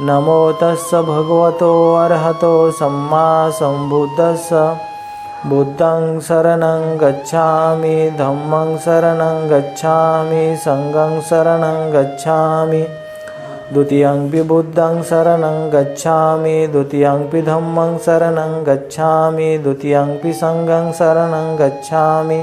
नमो तस्य भगवतो अर्हतो सम्मा सम्बुद्धस्य बुद्धं शरणं गच्छामि धम्मं शरणं गच्छामि सङ्गं शरणं गच्छामि। द्वितीयंपि बुद्धं शरणं गच्छामि द्वितीयंपि धम्मं शरणं गच्छामि द्वितीयंपि सङ्गं शरणं गच्छामि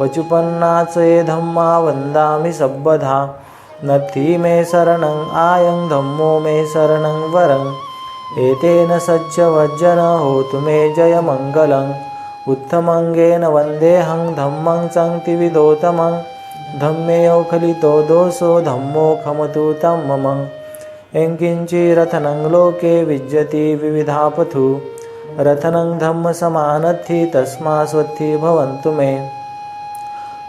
पचुपन्नाचे धम्मा वन्दामि सब्बधा। नथी मे शरणं आयं धम्मो मे शरणं वरं। एतेन सज्जवज्जन होतु मे जयमङ्गलम्। उत्तमङ्गेन वन्देऽहं धम्मं सङ्क्तिविदोतमं धम्मेयो खलितो दोषो धम्मो खमतु तं मम यङ्किञ्चिरथनं लोके विज्यति विविधापथु। रथनं धम्मसमानत्थि तस्मा स्वत्थि भवन्तु मे।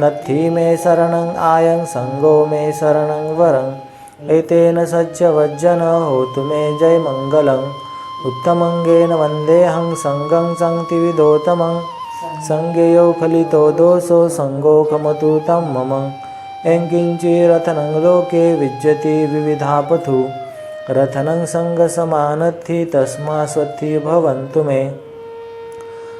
नत्थि मे शरणं आयं सङ्गो मे शरणं वरं। एतेन सज्जवज्जन होतु मे जयमङ्गलम् उत्तमङ्गेन वन्देऽहं सङ्गं सङ्क्तिविदोतमं सङ्गेयो फलितो दोषो सङ्गोकमतु तं मम। यङ्किञ्चिरथनं लोके विज्यति विविधापथु। रथनं सङ्गसमानत्थि तस्मा स्वत्थि भवन्तु मे।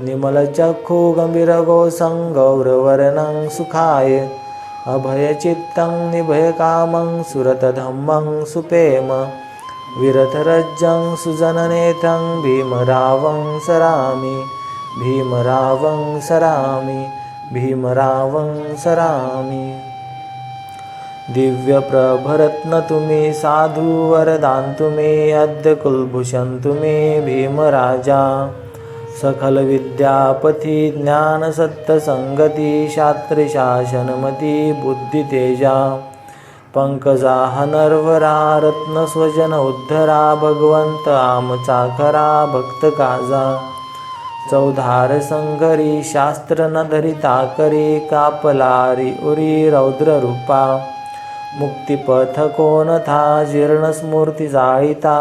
निमलचक्षुगम्भीरगोसं गौरवर्णं सुखाय। अभयचित्तं निभयकामं सुरतधम्मं सुपेम। विरथरज्जं सुजननेतं भीमरावं सरामि। भीमरावं सरामि। भीमरावं सरामि। दिव्यप्रभरत्न मे साधुवरदान्तु मे अद्य कुलभूषन्तु मे भीमराजा। सकलविद्यापथि ज्ञानसत्तसङ्गति शास्त्रशासनमति बुद्धितेजा पङ्कजाः नर्वरा रत्नस्वजन उद्धरा भगवंत भगवन्त भक्त भक्तकाजा चौधार संघरी शास्त्र न धरिता करी कापलारी उरी रौद्ररूपा मुक्तिपथ कोणथा जीर्णस्मूर्ती जाळीता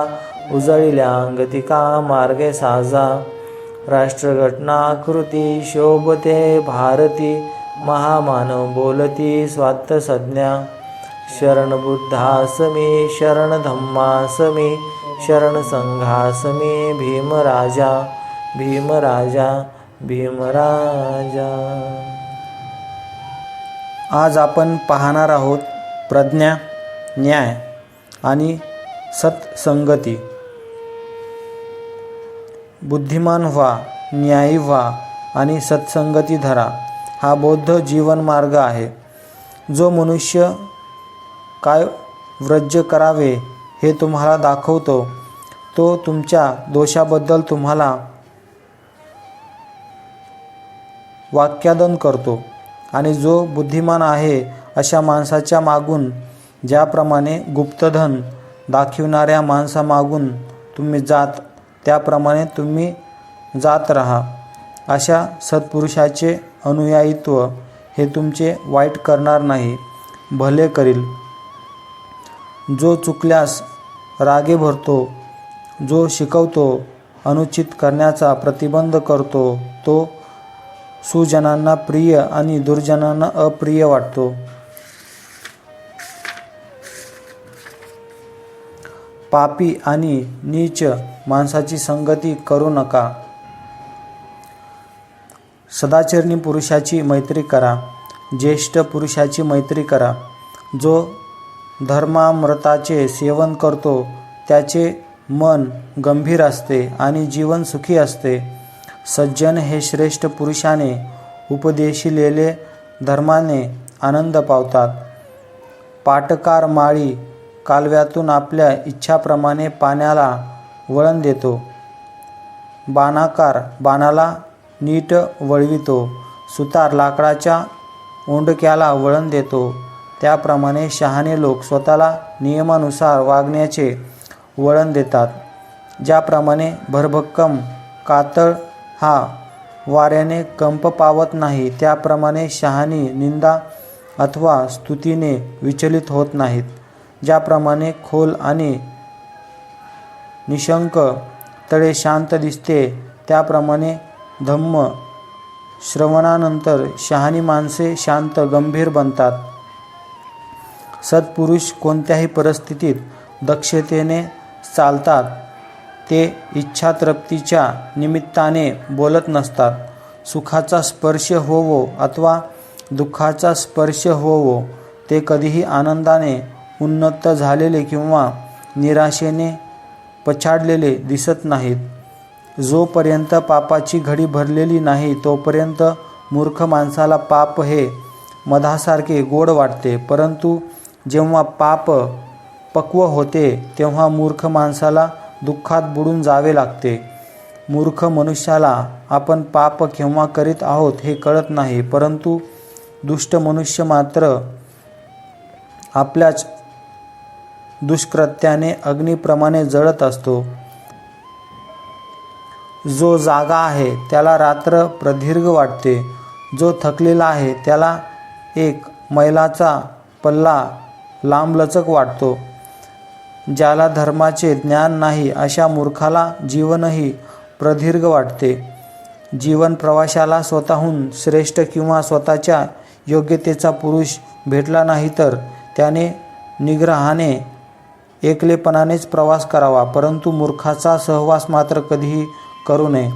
उजळिल्यांगतिका मार्गे साजा। राष्ट्रघटनाकृती शोभते भारती महामानव बोलती स्वात्त संज्ञा शरण बुद्धासमी शरण शरण भीमराजा। भीमराजा भीमराजा। आज आपण पाहणार आहोत प्रज्ञा न्याय आणि सत्संगती. बुद्धिमान व्हा न्यायी व्हा आणि सत्संगती धरा. हा बौद्ध जीवन मार्ग आहे. जो मनुष्य काय व्रज्य करावे हे तुम्हाला दाखवतो तो तुमच्या दोषाबद्दल तुम्हाला वाक्यादन करतो. आणि जो बुद्धिमान आहे अशा माणसाच्या मागून ज्याप्रमाणे गुप्तधन दाखविणाऱ्या माणसामागून तुम्ही जात त्याप्रमाणे तुम्ही जात राहा. अशा सत्पुरुषाचे अनुयायित्व हे तुमचे वाईट करणार नाही. भले करील. जो चुकल्यास रागे भरतो जो शिकवतो अनुचित करण्याचा प्रतिबंध करतो तो सुजनांना प्रिय आणि दुर्जनांना अप्रिय वाटतो. पापी आणि नीच माणसाची संगती करू नका. सदाचरणी पुरुषाची मैत्री करा. ज्येष्ठ पुरुषाची मैत्री करा. जो धर्मामृताचे सेवन करतो त्याचे मन गंभीर असते आणि जीवन सुखी असते. सज्जन हे श्रेष्ठ पुरुषाने उपदेशिलेले धर्माने आनंद पावतात. पाटकार माळी कालव्यातून आपल्या इच्छाप्रमाणे पाण्याला वळण देतो. बाणाकार बाणाला नीट वळवितो. सुतार लाकडाच्या ओंडक्याला वळण देतो. त्याप्रमाणे शहाणे लोक स्वतःला नियमानुसार वागण्याचे वळण देतात. ज्याप्रमाणे भरभक्कम कातळ हा वाऱ्याने कंप पावत नाही त्याप्रमाणे शहाणी निंदा अथवा स्तुतीने विचलित होत नाहीत. ज्याप्रमाणे खोल आणि निशंक तळे शांत दिसते. त्याप्रमाणे धम्म श्रवणानंतर शहाणी माणसे शांत गंभीर बनतात. सत्पुरुष कोणत्याही परिस्थितीत दक्षतेने चालतात. ते इच्छातृप्तीच्या निमित्ताने बोलत नसतात. सुखाचा स्पर्श होवो अथवा दुःखाचा स्पर्श होवो ते कधीही आनंदाने उन्नत झालेले किंवा निराशेने पछाडलेले दिसत नाहीत. जोपर्यंत पापाची घडी भरलेली नाही तोपर्यंत मूर्ख माणसाला पाप हे मधासारखे गोड वाटते. परंतु जेव्हा पाप पक्व होते तेव्हा मूर्ख माणसाला दुःखात बुडून जावे लागते. मूर्ख मनुष्याला आपण पाप केव्हा करीत आहोत हे कळत नाही परंतु दुष्ट मनुष्य मात्र आपल्याच दुष्कृत्याने अग्निप्रमाणे जळत असतो. जो जागा आहे त्याला रात्र प्रदीर्घ वाटते. जो थकलेला आहे त्याला एक मैलाचा पल्ला लांबलचक वाटतो. ज्याला धर्माचे ज्ञान नाही अशा मूर्खाला जीवनही प्रदीर्घ वाटते. जीवन प्रवाशाला स्वतःहून श्रेष्ठ किंवा स्वतःच्या योग्यतेचा पुरुष भेटला नाही तर त्याने निग्रहाने एकलेपणानेच प्रवास करावा परंतु मूर्खाचा सहवास मात्र कधीही करू नये.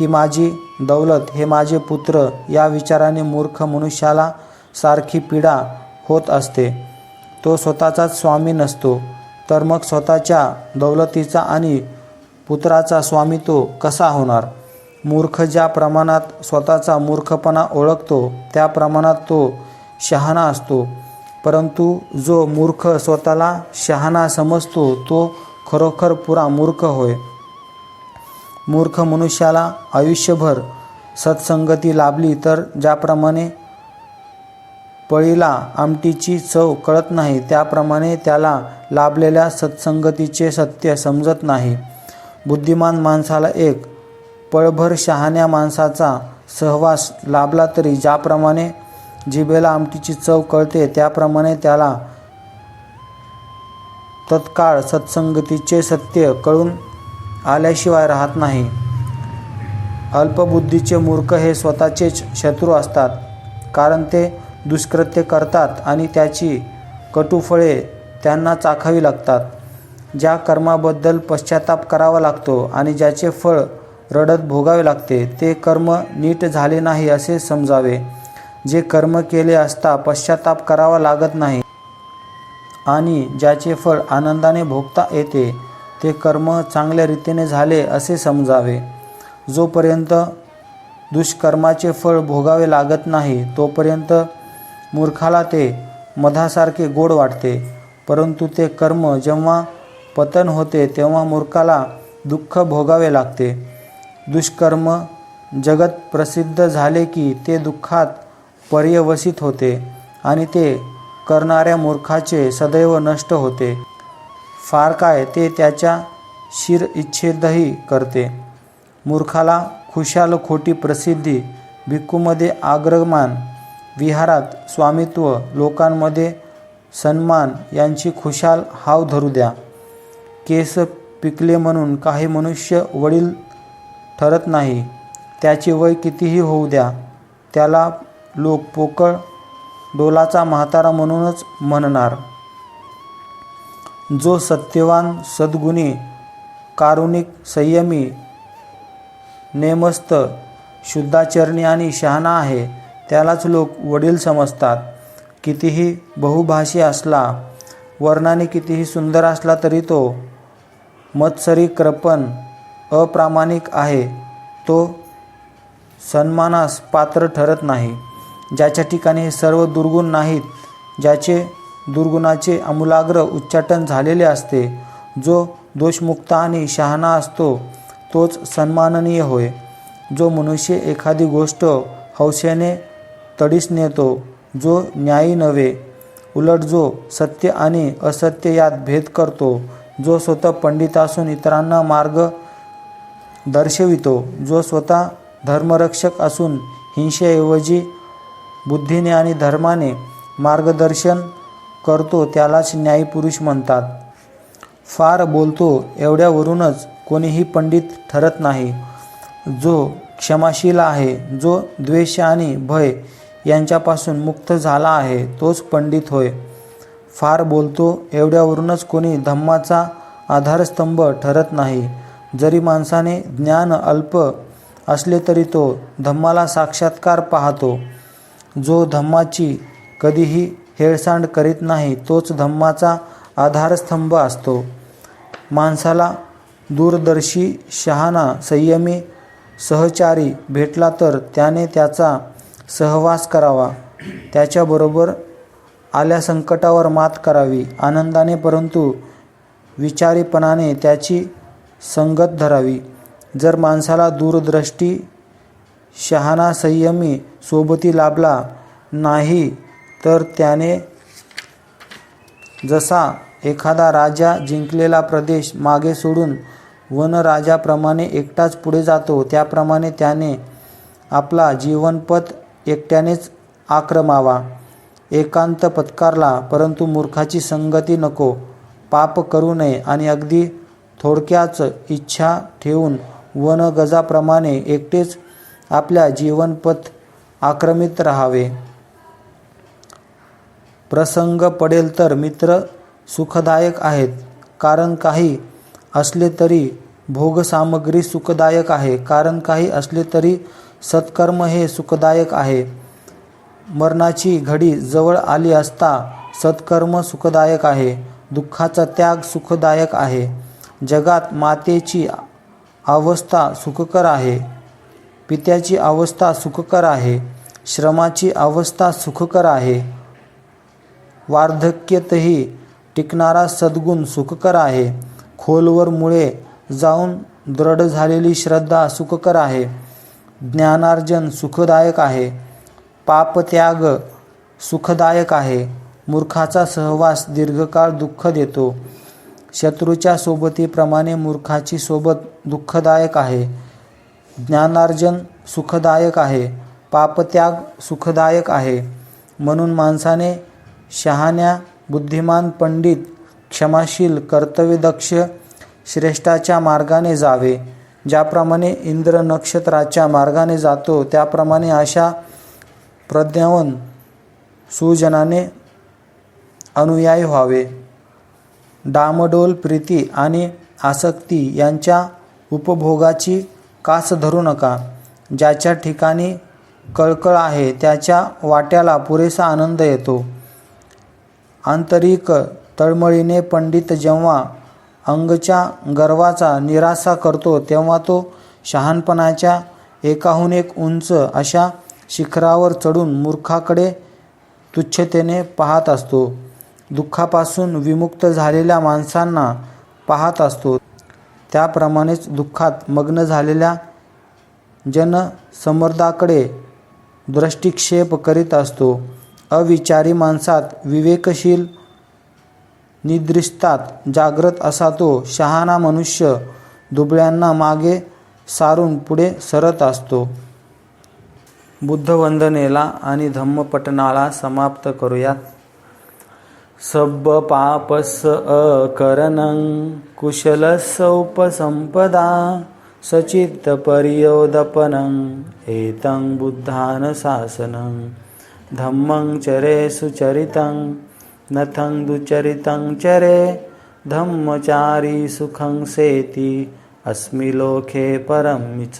ही माझी दौलत हे माझे पुत्र या विचाराने मूर्ख मनुष्याला सारखी पीडा होत असते. तो स्वतःचाच स्वामी नसतो तर मग स्वतःच्या दौलतीचा आणि पुत्राचा स्वामी तो कसा होणार? मूर्ख ज्या प्रमाणात स्वतःचा मूर्खपणा ओळखतो त्या प्रमाणात तो शहाणा असतो. परंतु जो मूर्ख स्वतःला शहाणा समजतो तो खरोखर पुरा मूर्ख होय. मूर्ख मनुष्याला आयुष्यभर सत्संगती लाभली तर ज्याप्रमाणे पळीला आमटीची चव कळत नाही त्याप्रमाणे त्याला लाभलेल्या सत्संगतीचे सत्य समजत नाही. बुद्धिमान माणसाला एक पळभर शहाण्या माणसाचा सहवास लाभला तरी ज्याप्रमाणे जिभेला आमटीची चव कळते त्याप्रमाणे त्याला तत्काळ सत्संगतीचे सत्य कळून आल्याशिवाय राहत नाही. अल्पबुद्धीचे मूर्ख हे स्वतःचेच शत्रू असतात कारण ते दुष्कृत्य करतात आणि त्याची कटुफळे त्यांना चाखावी लागतात. ज्या कर्माबद्दल पश्चाताप करावा लागतो आणि ज्याचे फळ रडत भोगावे लागते ते कर्म नीट झाले नाही असे समजावे. जे कर्म केले असता पश्चाताप करावा लागत नाही आणि ज्याचे फळ आनंदाने भोगता येते ते कर्म चांगल्या रीतीने झाले असे समजावे. जोपर्यंत दुष्कर्माचे फळ भोगावे लागत नाही तोपर्यंत मूर्खाला ते मधासारखे गोड वाटते. परंतु ते कर्म जेव्हा पतन होते तेव्हा मूर्खाला दुःख भोगावे लागते. दुष्कर्म जगत प्रसिद्ध झाले की ते दुःखात पर्यवसित होते आणि ते करणाऱ्या मूर्खाचे सदैव नष्ट होते. फार काय ते त्याच्या शिर इच्छेदही करते. मूर्खाला खुशाल खोटी प्रसिद्धी भिक्खूमध्ये आग्रमान विहारात स्वामित्व लोकांमध्ये सन्मान यांची खुशाल हाव धरू द्या. केस पिकले म्हणून काही मनुष्य वडील ठरत नाही. त्याचे वय कितीही होऊ द्या. त्याला लोक पोकळ डोलाचा म्हातारा म्हणूनच म्हणणार. जो सत्यवान सद्गुणी कारुणिक संयमी नेमस्त शुद्धाचरणी आणि शहाणा आहे त्यालाच लोक वडील समजतात. कितीही बहुभाषी असला वर्णाने कितीही सुंदर असला तरी तो मत्सरी कृपण अप्रामाणिक आहे. तो सन्मानास पात्र ठरत नाही. ज्याच्या ठिकाणी हे सर्व दुर्गुण नाहीत ज्याचे दुर्गुणाचे आमूलाग्र उच्चाटन झालेले असते जो दोषमुक्त आणि शहाणा असतो तोच सन्माननीय होय. जो मनुष्य एखादी गोष्ट हौसेने तडीस नेतो जो न्यायी नव्हे उलट जो सत्य आणि असत्य यात भेद करतो जो स्वतः पंडित असून इतरांना मार्ग दर्शवितो जो स्वतः धर्मरक्षक असून हिंसेऐवजी बुद्धीने आणि धर्माने मार्गदर्शन करतो त्यालाच न्यायपुरुष म्हणतात. फार बोलतो एवढ्यावरूनच कोणीही पंडित ठरत नाही. जो क्षमाशील आहे जो द्वेष आणि भय यांच्यापासून मुक्त झाला आहे तोच पंडित होय. फार बोलतो एवढ्यावरूनच कोणी धम्माचा आधारस्तंभ ठरत नाही. जरी माणसाने ज्ञान अल्प असले तरी तो धम्माला साक्षात्कार पाहतो. जो धम्माची कधीही हेळसांड करीत नाही तोच धम्माचा आधारस्तंभ असतो. माणसाला दूरदर्शी शहाणा संयमी सहचारी भेटला तर त्याने त्याचा सहवास करावा. त्याच्याबरोबर आल्या संकटावर मात करावी आनंदाने परंतु विचारीपणाने त्याची संगत धरावी. जर माणसाला दूरदृष्टी शहाणा संयमी सोबती लाभला नाही तर त्याने जसा एखादा राजा जिंकलेला प्रदेश मागे सोडून वनराजाप्रमाणे एकटाच पुढे जातो त्याप्रमाणे त्याने आपला जीवनपथ एकट्यानेच आक्रमावा एकांत पत्कारला परंतु मूर्खाची संगती नको पाप करू नये आणि अगदी थोडक्याच इच्छा ठेवून वनगजाप्रमाणे एकटेच आपल्या जीवनपथ आक्रमित राहावे. प्रसंग पडेल तर मित्र सुखदायक आहेत कारण काही असले तरी भोगसामग्री सुखदायक आहे कारण काही असले तरी सत्कर्म हे सुखदायक आहे. मरणाची घडी जवळ आली असता सत्कर्म सुखदायक आहे दुःखाचा त्याग सुखदायक आहे. जगात मातेची अवस्था सुखकर आहे. पित्याची अवस्था सुखकर आहे श्रमाची अवस्था सुखकर आहे. वार्धक्यतही टिकणारा सद्गुण सुखकर आहे. खोलवर मुळे जाऊन दृढ झालेली श्रद्धा सुखकर आहे. ज्ञानार्जन सुखदायक आहे. पापत्याग सुखदायक आहे. मूर्खाचा सहवास दीर्घकाळ दुःख देतो. शत्रूच्या सोबतीप्रमाणे मूर्खाची सोबत दुःखदायक आहे. ज्ञानार्जन सुखदायक आहे पापत्याग सुखदायक आहे. म्हणून माणसाने शहाण्या बुद्धिमान पंडित क्षमाशील कर्तव्यदक्ष श्रेष्ठाच्या मार्गाने जावे. ज्याप्रमाणे इंद्र नक्षत्राच्या मार्गाने जातो त्याप्रमाणे अशा प्रज्ञावन सुजनाने अनुयायी व्हावे. डामडोल प्रीती आणि आसक्ती यांच्या उपभोगाची कास धरू नका. ज्याच्या ठिकाणी कळकळ आहे त्याच्या वाट्याला पुरेसा आनंद येतो. आंतरिक तळमळीने पंडित जेव्हा अंगच्या गर्वाचा निरासा करतो तेव्हा तो शहाणपणाच्या एकाहून एक उंच अशा शिखरावर चढून मूर्खाकडे तुच्छतेने पाहत असतो. दुःखापासून विमुक्त झालेल्या माणसांना पाहत असतो. त्याप्रमाणेच दुःखात मग्न झालेल्या जनसमर्दाकडे दृष्टिक्षेप करीत असतो. अविचारी माणसात विवेकशील निद्रिस्तात जागृत असा तो शहाणा मनुष्य दुबळ्यांना मागे सारून पुढे सरत असतो. बुद्धवंदनेला आणि धम्मपठणाला समाप्त करूयात. सब्ब पापस अकरणं कुशलस्सौपसम्पदा उपसंपदा सचित्त एतं बुद्धानशासनं धम्मं चरे सुचरितं नथं दुचरितं चरे धम्मचारी सुखं सेति अस्मि लोके परमिच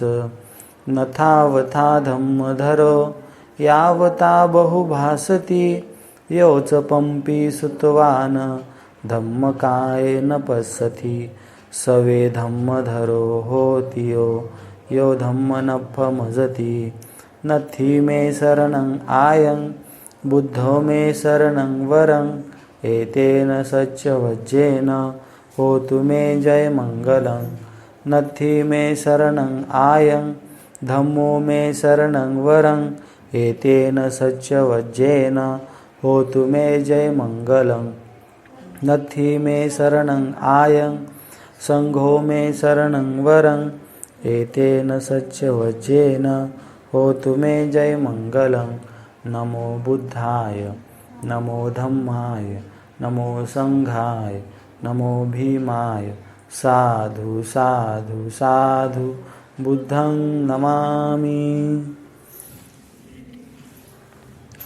नथावथा धम्मधरो यावता बहुभासति योच पंपी सुतवान धम्मकाय न पश्यति सवे धम्मधरो होति यो यो धम्मनफमजति नथि मे शरणं आयं बुद्धो मे शरणं वरं एतेन सच्चवज्जेन होतु मे जयमङ्गलं नथि मे शरणं आयं धम्मो मे शरणं वरं एतेन हो तुमे जय जयमङ्गलं नथी मे शरणं आयं संघो मे शरणं वरं एतेन सच्चवचेन हो तुमे जय जयमङ्गलं नमो बुद्धाय नमो धम्माय नमो संघाय नमो भीमाय। साधु साधु साधु बुद्धं नमामि।